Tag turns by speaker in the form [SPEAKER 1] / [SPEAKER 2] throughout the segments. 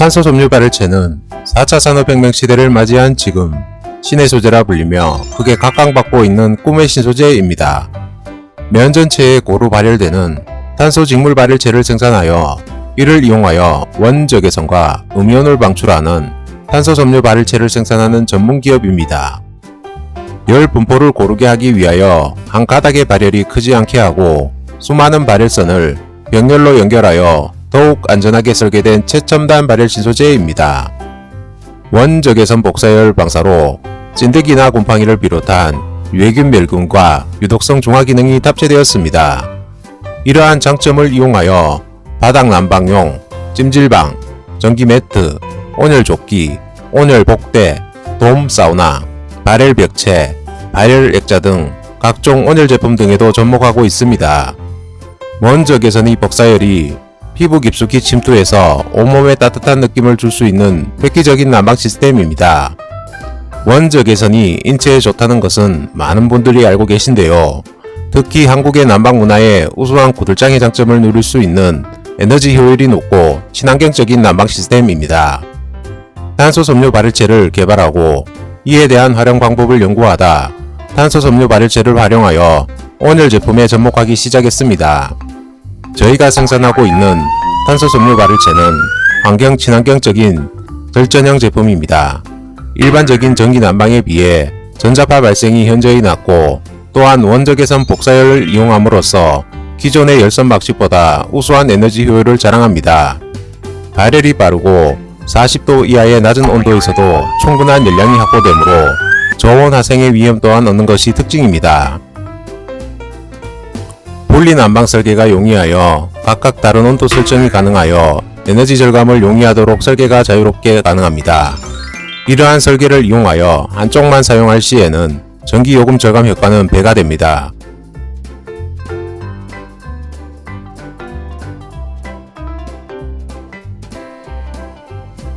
[SPEAKER 1] 탄소 섬유 발열체는 4차 산업혁명 시대를 맞이한 지금 신의 소재라 불리며 크게 각광받고 있는 꿈의 신소재입니다. 면 전체에 고루 발열되는 탄소 직물 발열체를 생산하여 이를 이용하여 원적외선과 음이온을 방출하는 탄소 섬유 발열체를 생산하는 전문 기업입니다. 열 분포를 고르게 하기 위하여 한 가닥의 발열이 크지 않게 하고 수많은 발열선을 병렬로 연결하여 더욱 안전하게 설계된 최첨단 발열 신소재입니다. 원적외선 복사열 방사로 찐득이나 곰팡이를 비롯한 유해균 멸균과 유독성 중화 기능이 탑재되었습니다. 이러한 장점을 이용하여 바닥 난방용, 찜질방, 전기 매트, 온열 조끼, 온열 복대, 돔 사우나, 발열 벽체, 발열 액자 등 각종 온열 제품 등에도 접목하고 있습니다. 원적외선이 복사열이 피부 깊숙이 침투해서 온몸에 따뜻한 느낌을 줄 수 있는 획기적인 난방 시스템입니다. 원적외선이 인체에 좋다는 것은 많은 분들이 알고 계신데요. 특히 한국의 난방 문화에 우수한 구들장의 장점을 누릴 수 있는 에너지 효율이 높고 친환경적인 난방 시스템입니다. 탄소 섬유 발열체를 개발하고 이에 대한 활용 방법을 연구하다 탄소 섬유 발열체를 활용하여 온열 제품에 접목하기 시작했습니다. 저희가 생산하고 있는 탄소 섬유 발열체는 환경 친환경적인 절전형 제품입니다. 일반적인 전기 난방에 비해 전자파 발생이 현저히 낮고 또한 원적외선 복사열을 이용함으로써 기존의 열선 방식보다 우수한 에너지 효율을 자랑합니다. 발열이 빠르고 40도 이하의 낮은 온도에서도 충분한 열량이 확보되므로 저온 화생의 위험 또한 없는 것이 특징입니다. 분리 난방 설계가 용이하여 각각 다른 온도 설정이 가능하여 에너지 절감을 용이하도록 설계가 자유롭게 가능합니다. 이러한 설계를 이용하여 한쪽만 사용할 시에는 전기 요금 절감 효과는 배가 됩니다.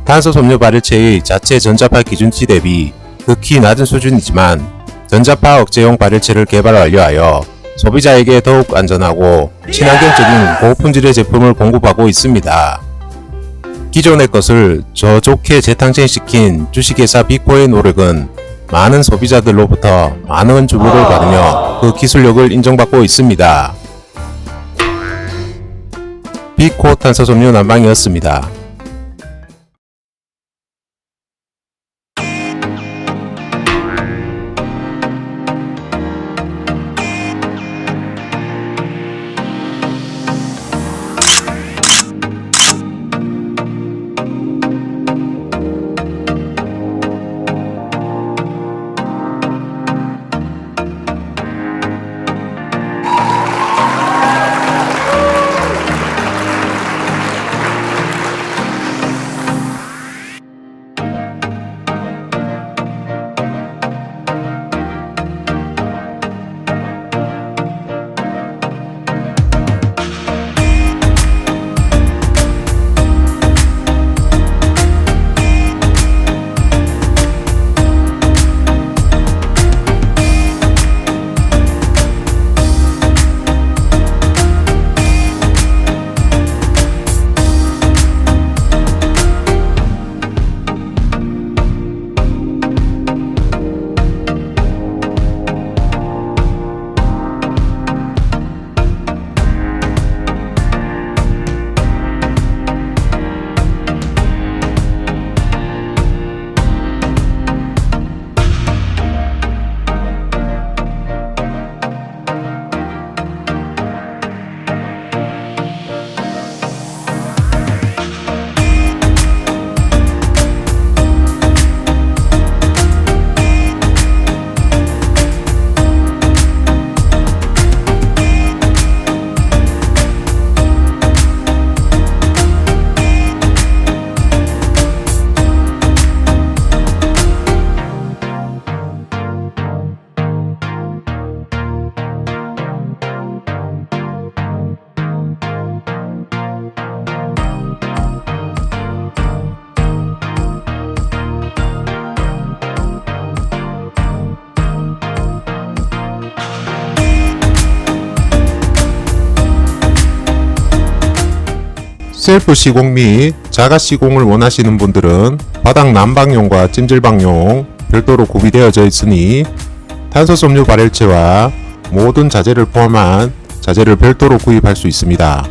[SPEAKER 1] 탄소 섬유 발열체의 자체 전자파 기준치 대비 극히 낮은 수준이지만 전자파 억제용 발열체를 개발 완료하여 소비자에게 더욱 안전하고 친환경적인 고품질의 제품을 공급하고 있습니다. 기존의 것을 저 좋게 재탄생시킨 주식회사 비코의 노력은 많은 소비자들로부터 많은 주목을 받으며 그 기술력을 인정받고 있습니다. 비코 탄소 섬유 난방이었습니다. 셀프 시공 및 자가 시공을 원하시는 분들은 바닥 난방용과 찜질방용 별도로 구비되어져 있으니 탄소 섬유 발열체와 모든 자재를 포함한 자재를 별도로 구입할 수 있습니다.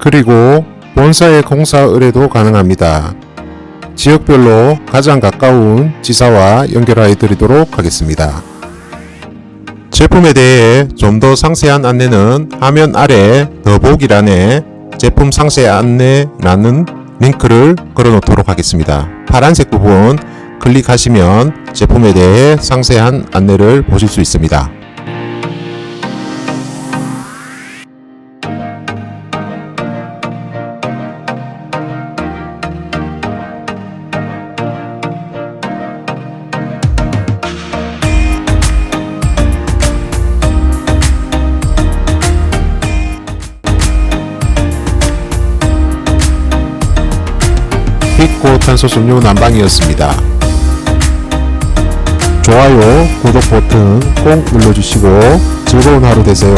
[SPEAKER 1] 그리고 본사의 공사 의뢰도 가능합니다. 지역별로 가장 가까운 지사와 연결해 드리도록 하겠습니다. 제품에 대해 좀 더 상세한 안내는 화면 아래 더보기란에 제품 상세 안내라는 링크를 걸어 놓도록 하겠습니다. 파란색 부분 클릭하시면 제품에 대해 상세한 안내를 보실 수 있습니다. 빛고 탄소 섬유 난방이었습니다. 좋아요, 구독 버튼 꼭 눌러주시고 즐거운 하루 되세요.